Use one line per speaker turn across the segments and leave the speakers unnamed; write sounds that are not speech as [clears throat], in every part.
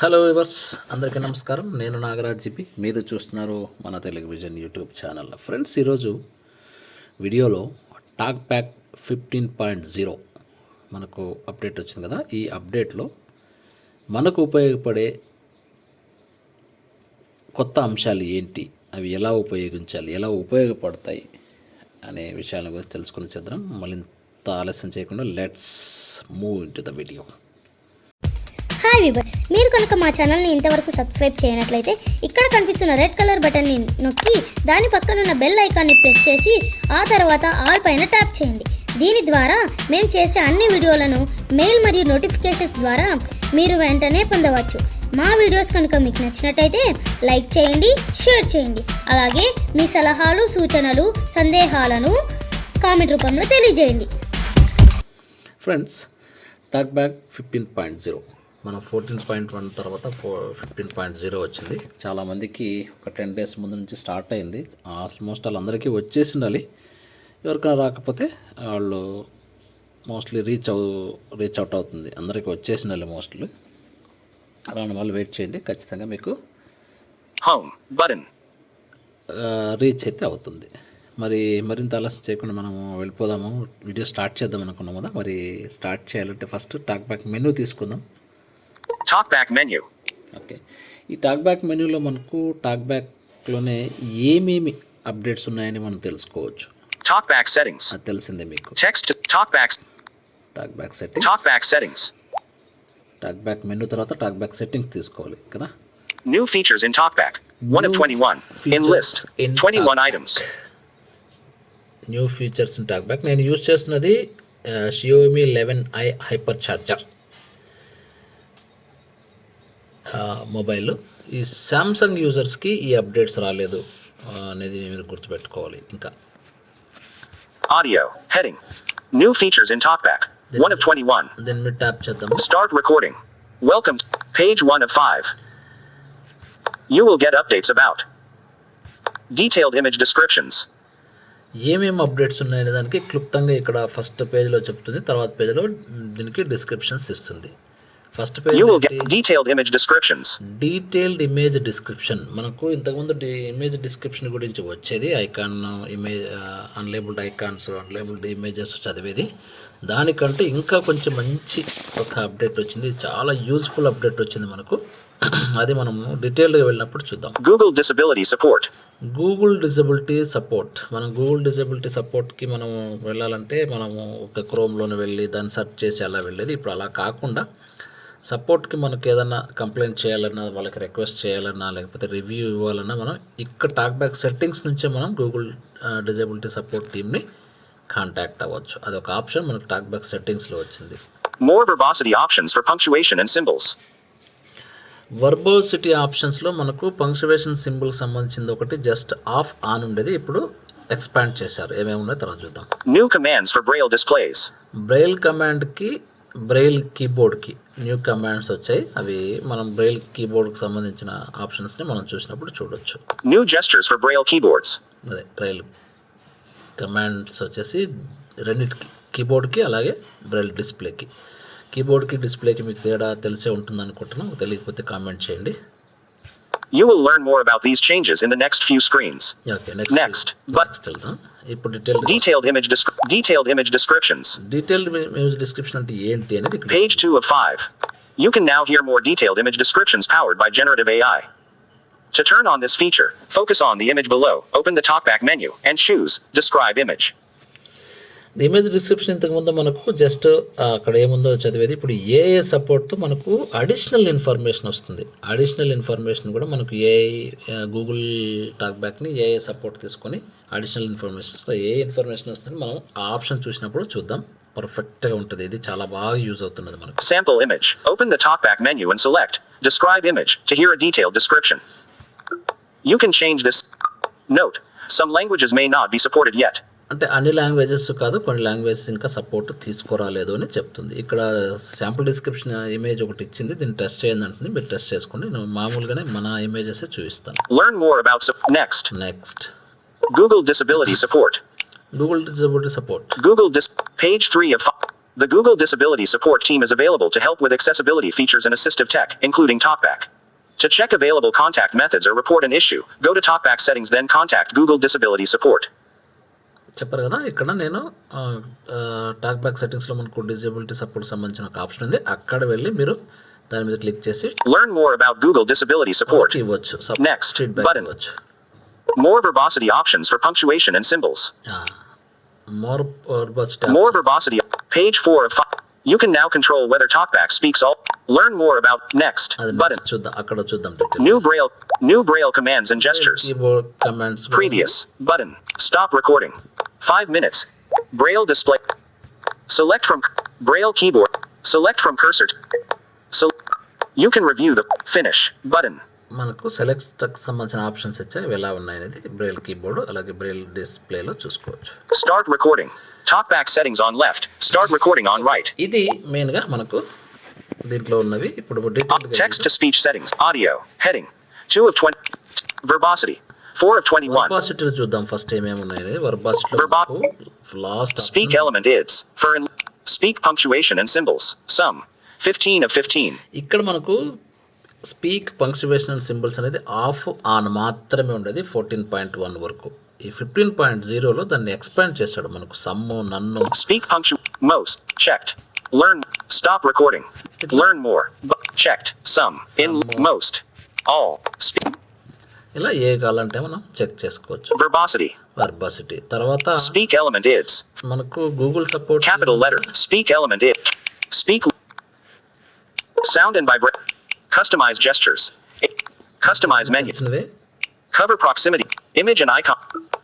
Hello viewers అందరికీ నమస్కారం. నేను నాగరాజ్ జిపి మీరు చూస్తున్నారు మన Telugu vision YouTube channel. Friends ఈరోజు వీడియోలో TalkBack fifteen point zero మనకు అప్డేట్ వచ్చింది కదా. ఈ అప్డేట్లో మనకు ఉపయోగపడే కొత్త అంశాలు ఏంటి? అవి ఎలా ఉపయోగించాలి? ఎలా ఉపయోగపడతాయి? అనే విషయాల గురించి తెలుసుకుని చేద్దాం. మళ్ళీ ఆలస్యం చేయకుండా let's move in to the video
hi విభర్ మీరు కనుక మా ఛానల్ని ఇంతవరకు సబ్స్క్రైబ్ చేయనట్లయితే ఇక్కడ కనిపిస్తున్న రెడ్ కలర్ బటన్ని నొక్కి దాని పక్కనున్న బెల్ ఐకాన్ని ప్రెస్ చేసి ఆ తర్వాత ఆల్ పైన ట్యాప్ చేయండి. దీని ద్వారా మేము చేసే అన్ని వీడియోలను మెయిల్ మరియు నోటిఫికేషన్స్ ద్వారా మీరు వెంటనే పొందవచ్చు. మా వీడియోస్ కనుక మీకు నచ్చినట్టయితే లైక్ చేయండి షేర్ చేయండి. అలాగే మీ సలహాలు సూచనలు సందేహాలను కామెంట్ రూపంలో తెలియజేయండి.
Friends TalkBack fifteen point zero మనం ఫోర్టీన్ పాయింట్ వన్ తర్వాత ఫో ఫిఫ్టీన్ పాయింట్ జీరో వచ్చింది. చాలామందికి ఒక టెన్ డేస్ ముందు నుంచి స్టార్ట్ అయింది. ఆల్మోస్ట్ వాళ్ళందరికీ వచ్చేసి ఉండాలి ఎవరికైనా రాకపోతే వాళ్ళు మోస్ట్లీ రీచ్ అవు రీచ్ అవుట్ అవుతుంది. అందరికీ వచ్చేసి ఉండాలి మోస్ట్లీ అలాంటి వాళ్ళు వెయిట్ చేయండి. ఖచ్చితంగా మీకు. రీచ్ అయితే అవుతుంది. మరి మరింత ఆలస్యం చేయకుండా మనము వెళ్ళిపోదాము. వీడియో స్టార్ట్ చేద్దాం అనుకున్నాం కదా. మరి స్టార్ట్ చేయాలంటే ఫస్ట్ టాక్ బ్యాక్ మెనూ తీసుకుందాం.
Talkback menu.
ఓకే ఈ టాక్ బ్యాక్ మెనూలో మనకు టాక్ బ్యాక్లోనే ఏమేమి అప్డేట్స్ ఉన్నాయని మనం తెలుసుకోవచ్చు
Talkback settings.
అది తెలిసిందే మీకు
Text to talkback.
TalkBack setting
Talkback settings.
TalkBack menu తర్వాత టాక్ బ్యాక్ సెట్టింగ్స్ తీసుకోవాలి కదా
New features in Talkback. 1 of
New
21. In
features
list.
in
21
Talk-
items.
New features in TalkBack నేను యూజ్ చేస్తున్నది Xiaomi eleven i hyper charger mobile ఈ Samsung యూజర్స్కి ఈ updates రాలేదు అనేది మీరు గుర్తుపెట్టుకోవాలి ఇంకా.
Audio heading new features in TalkBack 1 of 21
then మీరు ట్యాప్ చేద్దాం
start recording welcome page 1 of 5 you will get updates about detailed image descriptions
ఏమేం అప్డేట్స్ ఉన్నాయనే దానికి క్లుప్తంగా ఇక్కడ ఫస్ట్ పేజీలో చెప్తుంది తర్వాత పేజ్లో దీనికి డిస్క్రిప్షన్స్ ఇస్తుంది. First page
You will get detailed image descriptions.
Detailed image description మనకు ఇంతకుముందు ఇమేజ్ డిస్క్రిప్షన్ గురించి వచ్చేది icon image unlabelled icons unlabelled images చదివేది. దానికంటే ఇంకా కొంచెం మంచి ఒక అప్డేట్ వచ్చింది. చాలా యూస్ఫుల్ అప్డేట్ వచ్చింది మనకు. అది మనము డీటెయిల్డ్గా వెళ్ళినప్పుడు చూద్దాం.
Google Disability Support.
Google disability support మనం గూగుల్ డిజబిలిటీ సపోర్ట్కి మనం వెళ్ళాలంటే మనము ఒక క్రోమ్లోనే వెళ్ళి దాన్ని సెర్చ్ చేసి అలా వెళ్ళేది. ఇప్పుడు అలా కాకుండా సపోర్ట్కి మనకి ఏదైనా కంప్లైంట్ చేయాలన్నా వాళ్ళకి రిక్వెస్ట్ చేయాలన్నా లేకపోతే రివ్యూ ఇవ్వాలన్నా మనం ఇక్కడ టాక్ బ్యాక్ సెట్టింగ్స్ నుంచే మనం గూగుల్ డిజబిలిటీ సపోర్ట్ టీమ్ని కాంటాక్ట్ అవ్వచ్చు. అదొక ఆప్షన్ మనకు టాక్ బ్యాక్ సెట్టింగ్స్లో వచ్చింది.
More verbosity options for punctuation and symbols.
వర్బోసిటీ ఆప్షన్స్లో మనకు పంక్చువేషన్ సింబల్ సంబంధించింది ఒకటి జస్ట్ ఆఫ్ ఆన్ ఉండేది. ఇప్పుడు ఎక్స్పాండ్ చేశారు. ఏమేమి ఉన్నాయో తర్వాత చూద్దాం.
New commands for Braille displays.
Braille కమాండ్కి Braille కీబోర్డ్కి న్యూ కమాండ్స్ వచ్చాయి. అవి మనం బ్రెయిల్ కీబోర్డ్కి సంబంధించిన ఆప్షన్స్ని మనం చూసినప్పుడు చూడొచ్చు.
New gestures for Braille keyboards.
అదే బ్రెయిల్ కమాండ్స్ వచ్చేసి రెండింటికి కీబోర్డ్కి అలాగే బ్రెయిల్ డిస్ప్లేకి కీబోర్డ్కి డిస్ప్లేకి మీకు తేడా తెలిసే ఉంటుంది అనుకుంటున్నాను తెలియకపోతే కామెంట్ చేయండి.
You will learn more about these changes in the next few screens.
Okay next
Next, but-
next వెళ్దాం ఇప్పుడు detail
Detailed image descri- detailed image descriptions.
Detailed image description అంటే ఏంటి అనేది ఇక్కడ
Page 2 of 5. You can now hear more detailed image descriptions powered by generative AI. To turn on this feature, focus on the image below, open the talkback menu, and choose Describe Image.
Image description ఇంతకుముందు మనకు just అక్కడ ఏముందో చదివేది. ఇప్పుడు ఏఏ సపోర్ట్తో మనకు additional information వస్తుంది. అడిషనల్ ఇన్ఫర్మేషన్ కూడా మనకు ఏఐ గూగుల్ టాక్ బ్యాక్ని ఏఏ సపోర్ట్ తీసుకొని అడిషనల్ ఇన్ఫర్మేషన్ వస్తుంది. ఏ ఇన్ఫర్మేషన్ వస్తుంది. మనం ఆ ఆప్షన్ చూసినప్పుడు చూద్దాం. పర్ఫెక్ట్గా ఉంటుంది. ఇది చాలా బాగా యూజ్ అవుతున్నది మనకు.
Sample image open the TalkBack menu and select describe image to hear a detailed description You can change this note some languages may not be supported yet
అంటే అన్ని లాంగ్వేజెస్ కాదు కొన్ని లాంగ్వేజెస్ ఇంకా సపోర్ట్ తీసుకురాలేదు అని చెప్తుంది ఇక్కడ శాంపుల్ డిస్క్రిప్షన్ ఇమేజ్ ఒకటి ఇచ్చింది దీన్ని టెస్ట్ చేయండి అంటుంది మీరు టెస్ట్ చేసుకోండి నేను మామూలుగానే మన ఇమేజెస్ చూపిస్తాను
Learn more about sup- next.
Next
Google Disability Support.
Google disability support
Google Dis page 3 of 5. The Google Disability Support Team is available to help with accessibility features and assistive tech, including TalkBack. To check available contact methods or report an issue, go to TalkBack settings, then contact Google Disability Support.
చెప్పారు కదా ఇక్కడ నేను talk back సెట్టింగ్స్లో మనకు disability support సంబంధించిన ఒక option ఉంది అక్కడ వెళ్ళి మీరు దాని మీద క్లిక్ చేసి
Learn more about Google Disability Support.
ఇవ్వచ్చు
Next
ఫీడ్బ్యాక్
button.
ఇవ్వచ్చు
More verbosity options for punctuation and symbols.
More verbose
More verbosity. Page 4 of 5. You can now control whether TalkBack speaks all. Learn more about next
అది
button.
next చూద్దాం అక్కడ చూద్దాం detail.
New Braille. New Braille commands and gestures.
keyboard commands
Previous button. Stop recording. 5 minutes. Braille display. Select from Braille keyboard. Select from cursor. So you can review the finish button.
మనకు select సంబంధించిన options ఇచ్చాయి ఇవి ఎలా ఉన్నాయి అనేది Braille keyboard అలాగే braille డిస్ప్లేలో చూసుకోవచ్చు
Start recording. Talkback settings on left. Start recording on right.
ఇది మెయిన్గా మనకు దీంట్లో ఉన్నవి ఇప్పుడు
Uh, text to speech settings. Audio. Heading. 2 of 20. Verbosity. 4 of 21.
వర్బాసిటీలో చూద్దాం ఫస్ట్ ఏమేమి ఉన్నాయి
Verba-
last
Speak element is. For in- speak punctuation and symbols. Sum. 15 of 15.
ఇక్కడ మనకు స్పీక్ పంక్చువేషన్ అండ్ సింబల్స్ అనేది ఆఫ్ ఆన్ మాత్రమే ఉండేది ఫోర్టీన్ పాయింట్ వన్ వరకు ఈ ఫిఫ్టీన్ పాయింట్ జీరోలో దాన్ని ఎక్స్పాండ్ చేశాడు మనకు సమ్ము నన్ను
Speak punctu. Most. Checked. Learn. Stop recording. Learn more. Bu- checked. Some. In.
Some more.
Most. All. Speak.
ఇలా ఏ కావాలంటే మనం చెక్ చేసుకోవచ్చు
Verbosity.
వర్బాసిటీ తర్వాత
Speak element is.
మనకు Google support
Capital letter. Speak element is. Speak. Sound and vibration. Customize gestures. Customize menu.
ఇచ్చినవే
Cover proximity. Image and icon.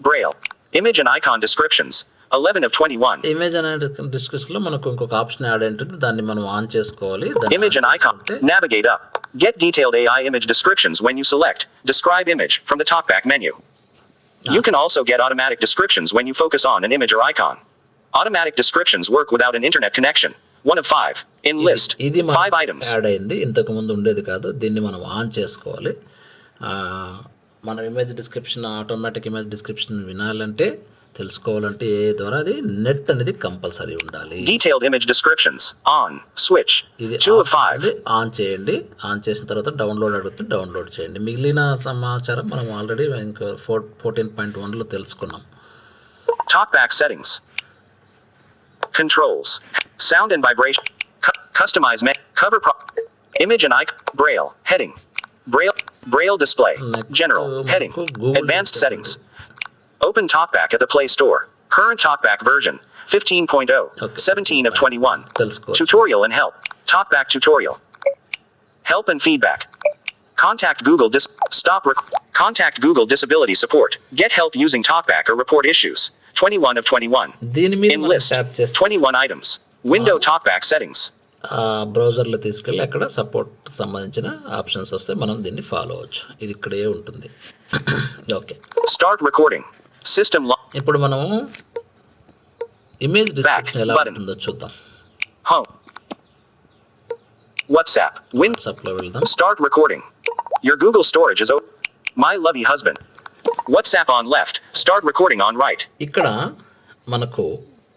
Braille. Image and icon descriptions. 11 of 21.
Image అనే డిస్కషన్లో మనకు ఇంకొక option add ఉంటుంది దాన్ని మనం on చేసుకోవాలి దాన్ని
Image and
on
icon.
చేసుకుంటే
Navigate up. Get detailed AI image descriptions when you select Describe image from the talkback menu. You can also get automatic descriptions when you focus on an image or icon. Automatic descriptions work without an internet connection. One of five. In
ఇది-
list.
ఇది
Five
మనకు
items.
Add అయింది ఇంతకు ముందు ఉండేది కాదు దీన్ని మనం ఆన్ చేసుకోవాలి ఆ, మనం image description automatic image description వినాలంటే తెలుసుకోవాలంటే ఏ ద్వారా? అది నెట్ అనేది కంపల్సరీ ఉండాలి.
Detailed image descriptions on switch
ఇది 2 ఆన్ చేయండి ఆన్ చేసిన తర్వాత డౌన్లోడ్ అడుగుతుంది డౌన్లోడ్ చేయండి. మిగిలిన సమాచారం మనం ఆల్రెడీ ఇంకా 14.1 లో తెలుసుకున్నాం.
TalkBack settings controls sound and vibration customise మే కవర్ ప్రాప్ image and icon Braille heading Braille Braille display general heading advanced settings Open Talkback at the Play Store. Current Talkback version 15.0.
Okay.
17 of 21.
తెలుసుకోవచ్చు
Tutorial and help. Talkback tutorial. Help and feedback. Contact Google Dis. Stop. Rec- contact Google Disability Support. Get help using Talkback or report issues. 21 of 21.
దీని మీద
In
మనం
list.
Tap చేస్తే
21 items. Window Talkback settings.
ఆ బ్రౌజర్లో తీసుకెళ్ళి అక్కడ support సంబంధించిన options వస్తే మనం దీన్ని ఫాలో అవ్వచ్చు ఇది ఇక్కడే ఉంటుంది [clears throat] ఓకే
Start recording. Lo-
ఇప్పుడు మనము ఇమేజ్ డిస్క్రిప్షన్ ఎలా. ఉంటుందో చూద్దాం
home. WhatsApp. Win.
వాట్సాప్లో వెళ్దాం
Start recording. Your Google storage is open. My lovey husband. WhatsApp on left. Start recording on right.
ఇక్కడ మనకు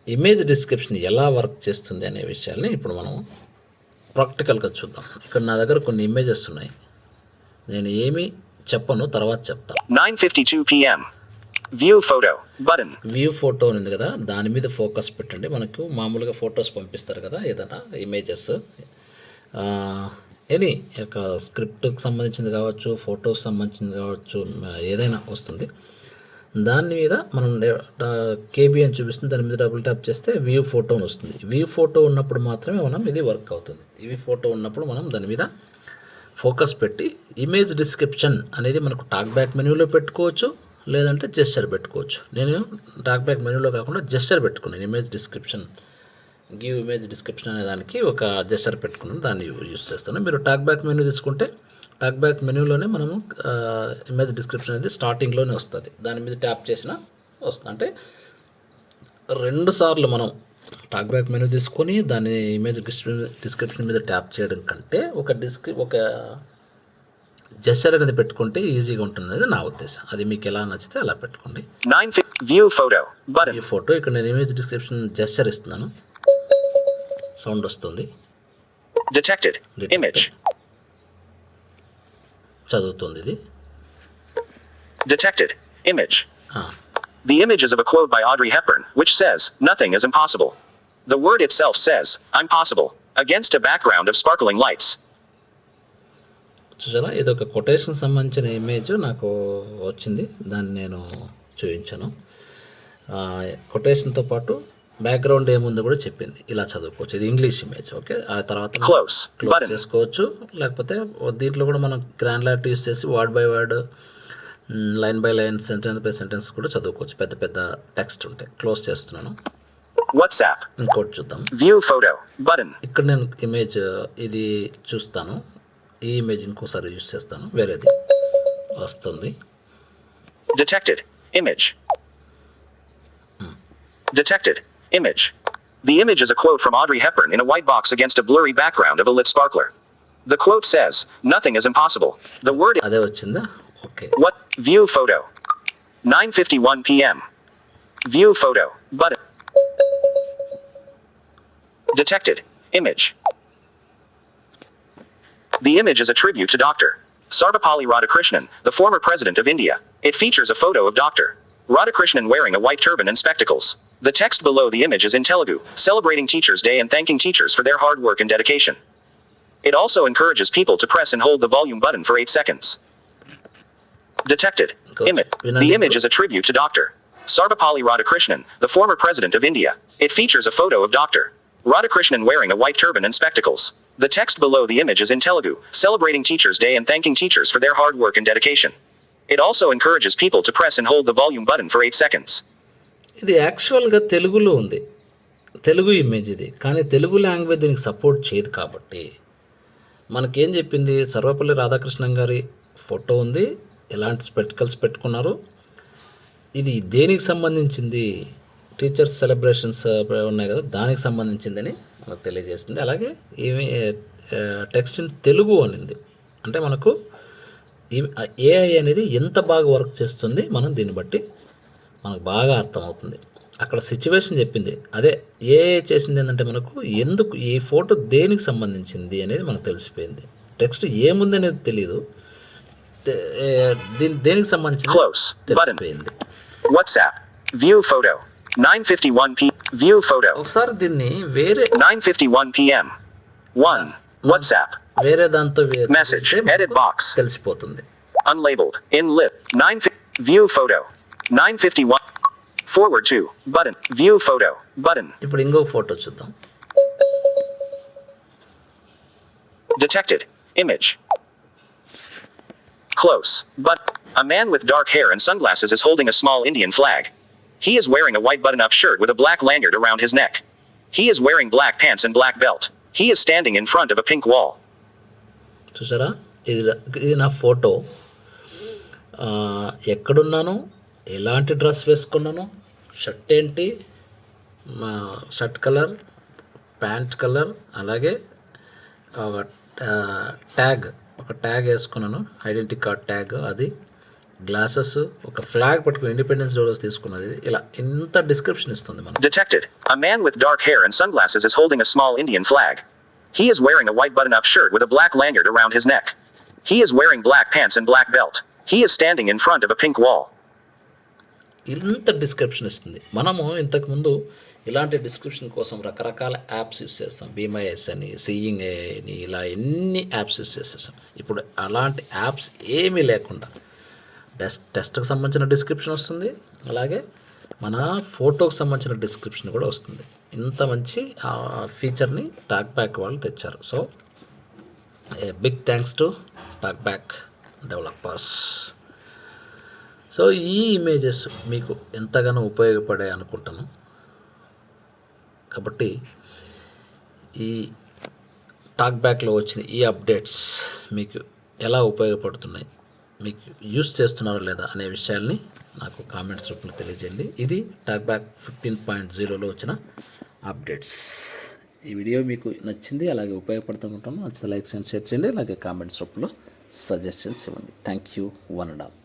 ఇమేజ్ డిస్క్రిప్షన్ ఎలా వర్క్ చేస్తుంది అనే విషయాల్ని ఇప్పుడు మనం ప్రాక్టికల్గా చూద్దాం ఇక్కడ నా దగ్గర కొన్ని ఇమేజెస్ ఉన్నాయి నేను ఏమి చెప్పను తర్వాత చెప్తా
9:52 p.m. View photo button
view photo ఉంది కదా దాని మీద ఫోకస్ పెట్టండి. మనకు మామూలుగా ఫొటోస్ పంపిస్తారు కదా ఏదైనా ఇమేజెస్ ఎనీ యొక్క స్క్రిప్ట్కి సంబంధించింది కావచ్చు ఫొటోస్ సంబంధించింది కావచ్చు ఏదైనా వస్తుంది. దాని మీద మనం కేబీ అని చూపిస్తుంది దాని మీద డబుల్ ట్యాప్ చేస్తే వ్యూ ఫోటో వస్తుంది. వ్యూ ఫోటో ఉన్నప్పుడు మాత్రమే మనం ఇది వర్క్ అవుతుంది. ఇవి ఫోటో ఉన్నప్పుడు మనం దాని మీద ఫోకస్ పెట్టి ఇమేజ్ డిస్క్రిప్షన్ అనేది మనకు టాక్ బ్యాక్ మెనూలో పెట్టుకోవచ్చు. లేదంటే జెస్చర్ పెట్టుకోవచ్చు. నేను టాక్ బ్యాక్ మెనూలో కాకుండా జెస్చర్ పెట్టుకున్నాను. Image description give image description అనే దానికి ఒక జెస్చర్ పెట్టుకున్నాను. దాన్ని యూజ్ చేస్తాను. మీరు టాక్ బ్యాక్ మెనూ తీసుకుంటే టాక్ బ్యాక్ మెనూలోనే మనము ఇమేజ్ డిస్క్రిప్షన్ అనేది స్టార్టింగ్లోనే వస్తుంది. దాని మీద ట్యాప్ చేసినా వస్తుంది. అంటే రెండు సార్లు మనం టాక్ బ్యాక్ మెనూ తీసుకొని దాని ఇమేజ్ డిస్క్రిప్షన్ మీద ట్యాప్ చేయడం కంటే ఒక డిస్క్రి ఒక జెస్చర్ అనేది పెట్టుకుంటే ఈజీగా ఉంటుంది అది నా ఉద్దేశం అది మీకు ఎలా నచ్చితే అలా పెట్టుకోండి
9 fi- view photo
ఈ. ఫోటో ఇక్కడ నేను ఇమేజ్ డిస్క్రిప్షన్ జెస్చర్ ఇస్తున్నాను సౌండ్ వస్తుంది
Detected. Image.
చదువుతుంది ఇది.
Image.
ఆ,
The image is of a quote by Audrey Hepburn, which says, Nothing is impossible. The word itself says, I'm possible, against a background of sparkling lights.
చూసారా? ఇది ఒక quotation సంబంధించిన image నాకు వచ్చింది. దాన్ని నేను చూపించాను. కొటేషన్తో పాటు బ్యాక్గ్రౌండ్ ఏముందో కూడా చెప్పింది. ఇలా చదువుకోవచ్చు. ఇది ఇంగ్లీష్ ఇమేజ్ ఓకే? ఆ తర్వాత. క్లోజ్. చేసుకోవచ్చు. లేకపోతే దీంట్లో కూడా మనం గ్రాండ్ లాట్ యూస్ చేసి word by word line by line sentence by sentence కూడా చదువుకోవచ్చు. పెద్ద పెద్ద టెక్స్ట్ ఉంటాయి క్లోజ్ చేస్తున్నాను.
WhatsApp.
ఇంకోటి చూద్దాం.
View photo. Button.
ఇక్కడ నేను ఇమేజ్ ఇది చూస్తాను. ఈ ఇమేజ్ ఇంకోసారి యూస్ చేస్తాను వేరేది వస్తుంది
Detected. Image. Detected. Image. The image is a quote from Audrey Hepburn in a white box against a blurry background of a lit sparkler. The quote says, Nothing is impossible. The word
అదే వచ్చిందా okay
What? View photo. 9:51 p.m. View photo. Button. Detected. Image. The image is a tribute to Dr. Sarvapalli Radhakrishnan, the former president of India. It features a photo of Dr. Radhakrishnan wearing a white turban and spectacles. The text below the image is in Telugu, celebrating Teachers' Day and thanking teachers for their hard work and dedication. It also encourages people to press and hold the volume button for 8 seconds. Detected. Image. The image is a tribute to Dr. Sarvapalli Radhakrishnan, the former president of India. It features a photo of Dr. Radhakrishnan wearing a white turban and spectacles. The text below the image is in Telugu, celebrating Teachers' Day and thanking teachers for their hard work and dedication. It also encourages people to press and hold the volume button for 8 seconds.
ఇది యాక్చువల్గా తెలుగులో ఉంది Telugu image ఇది కానీ Telugu language దీనికి support చేయదు కాబట్టి మనకేం చెప్పింది సర్వపల్లి రాధాకృష్ణన్ గారి ఫోటో ఉంది ఎలాంటి స్పెటికల్స్ పెట్టుకున్నారు ఇది దేనికి సంబంధించింది టీచర్స్ సెలబ్రేషన్స్ ఉన్నాయి కదా దానికి సంబంధించిందని మనకు తెలియజేస్తుంది అలాగే ఈమె టెక్స్ట్ ఇన్ తెలుగు అనింది. అంటే మనకు ఏఐ అనేది ఎంత బాగా వర్క్ చేస్తుంది మనం దీన్ని బట్టి మనకు బాగా అర్థమవుతుంది. అక్కడ సిచ్యువేషన్ చెప్పింది. అదే ఏ చేసింది ఏంటంటే మనకు ఎందుకు ఈ ఫోటో దేనికి సంబంధించింది అనేది మనకు తెలిసిపోయింది. టెక్స్ట్ ఏముంది అనేది తెలియదు దీని దేనికి సంబంధించింది
Close. Button.
తెలిసిపోయింది.
WhatsApp. View photo. 9:51 p. View photo.
ఒకసారి దీన్ని వేరే
9:51 p.m. 1. WhatsApp.
వేరే దాంతో వే-
Message.
చేస్తే మనకు
Edit box.
తెలిసిపోతుంది
Unlabeled. In lit. 9. fi- View photo. 9:51. Forward to. Button. View photo. Button.
ఇప్పుడు ఇంకో ఫోటో చూద్దాం
Detected. Image. Close. But a man with dark hair and sunglasses is holding a small Indian flag. He is wearing a white button up shirt with a black lanyard around his neck. He is wearing black pants and black belt. He is standing in front of a pink wall.
చూసారా ఇది ఇది నా photo ఎక్కడున్నాను ఎలాంటి dress వేసుకున్నాను shirt ఏంటి మా shirt colour pant colour అలాగే ఒక ట్యాగ్ ఒక ట్యాగ్ వేసుకున్నాను ఐడెంటిటీ కార్డ్ ట్యాగ్ అది గ్లాసెస్ ఒక ఫ్లాగ్ పట్టుకుని ఇండిపెండెన్స్ డే రోజు తీసుకున్నది ఇలా ఇంత డిస్క్రిప్షన్ ఇస్తుంది మనం
Detected. A man with dark hair and sunglasses is holding a small Indian flag. He is wearing a white button up shirt with a black lanyard around his neck. He is wearing black pants and black belt. He is standing in front of a pink wall.
ఇంత description ఇస్తుంది మనము ఇంతకుముందు ఇలాంటి description కోసం రకరకాల apps use చేస్తాం బీమైఎస్ అని seeing అని ఇలా ఎన్ని యాప్స్ యూస్ చేసేస్తాం ఇప్పుడు అలాంటి యాప్స్ ఏమీ లేకుండా టెస్ట్ టెస్ట్కి సంబంధించిన డిస్క్రిప్షన్ వస్తుంది. అలాగే మన ఫోటోకి సంబంధించిన డిస్క్రిప్షన్ కూడా వస్తుంది. ఇంత మంచి ఫీచర్ని టాక్ బ్యాక్ వాళ్ళు తెచ్చారు. So a big thanks to talk back developers so ఈ ఇమేజెస్ మీకు ఎంతగానో ఉపయోగపడే అనుకుంటాను కాబట్టి ఈ టాక్ బ్యాక్లో వచ్చిన ఈ అప్డేట్స్ మీకు ఎలా ఉపయోగపడుతున్నాయి? మీకు యూస్ చేస్తున్నారా లేదా అనే విషయాల్ని నాకు కామెంట్స్ రూపంలో తెలియజేయండి. ఇది టాక్ బ్యాక్ ఫిఫ్టీన్ పాయింట్ జీరోలో వచ్చిన అప్డేట్స్. ఈ వీడియో మీకు నచ్చింది అలాగే ఉపయోగపడుతూ ఉంటాను నచ్చితే లైక్స్ అండ్ షేర్ చేయండి అలాగే కామెంట్స్ రూపంలో సజెషన్స్ ఇవ్వండి. Thank you one and all